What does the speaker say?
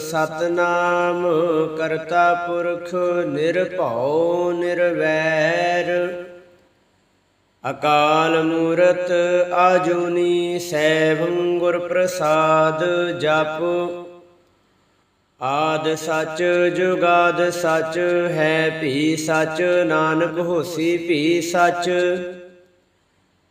ਸਤਨਾਮ ਕਰਤਾ ਪੁਰਖ ਨਿਰਭਉ ਨਿਰਵੈਰ। ਅਕਾਲ ਮੂਰਤ ਆਜੂਨੀ ਸੈਭੰ ਗੁਰ ਪ੍ਰਸਾਦ ਜਪ। ਆਦ ਸਚ ਜੁਗਾਦ ਸਚ ਹੈ ਭੀ ਸਚ, ਨਾਨਕ ਹੋਸੀ ਭੀ ਸਚ।